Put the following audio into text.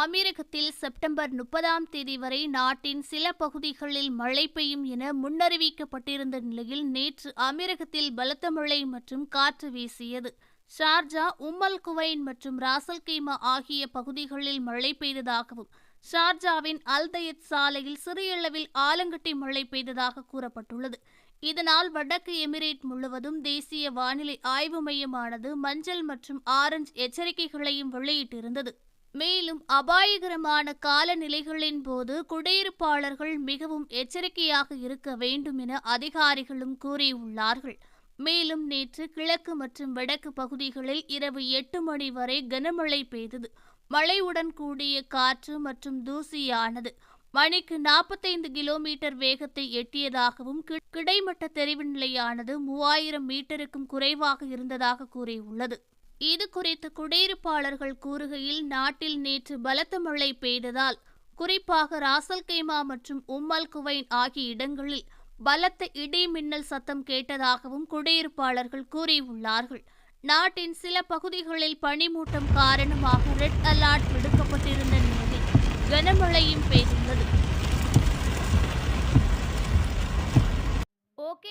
அமீரகத்தில் September முப்பதாம் தேதி வரை நாட்டின் சில பகுதிகளில் மழை பெய்யும் என முன்னறிவிக்கப்பட்டிருந்த நிலையில் நேற்று அமீரகத்தில் பலத்த மழை மற்றும் காற்று வீசியது. ஷார்ஜா உம்மல் குவைன் மற்றும் ராசல்கீமா ஆகிய பகுதிகளில் மழை பெய்ததாகவும் ஷார்ஜாவின் அல்தயத் சாலையில் சிறிய அளவில் ஆலங்கட்டி மழை பெய்ததாக கூறப்பட்டுள்ளது. இதனால் வடக்கு எமிரேட் முழுவதும் தேசிய வானிலை ஆய்வு மையமானது மஞ்சள் மற்றும் ஆரஞ்சு எச்சரிக்கைகளையும் வெளியிட்டிருந்தது. மேலும் அபாயகரமான காலநிலைகளின் போது குடியிருப்பாளர்கள் மிகவும் எச்சரிக்கையாக இருக்க வேண்டும் என அதிகாரிகளும் கூறியுள்ளார்கள். மேலும் நேற்று கிழக்கு மற்றும் வடக்கு பகுதிகளில் இரவு எட்டு மணி வரை கனமழை பெய்தது. மழையுடன் கூடிய காற்று மற்றும் தூசியானது. மணிக்கு நாற்பத்தைந்து கிலோமீட்டர் வேகத்தை எட்டியதாகவும் கி- கிடைமட்ட தெரிவு நிலையானது மூவாயிரம் மீட்டருக்கும் குறைவாக இருந்ததாக கூறியுள்ளது. இது குறித்து குடியிருப்பாளர்கள் கூறுகையில் நாட்டில் நேற்று பலத்த மழை பெய்ததால் குறிப்பாக ராசல்கைமா மற்றும் உம்மல் குவைன் ஆகிய இடங்களில் பலத்த இடி மின்னல் சத்தம் கேட்டதாகவும் குடியிருப்பாளர்கள் கூறியுள்ளார்கள். நாட்டின் சில பகுதிகளில் பனிமூட்டம் காரணமாக ரெட் அலர்ட் விடுக்கப்பட்டிருந்த நிலையில் கனமழையும் பெய்துள்ளது.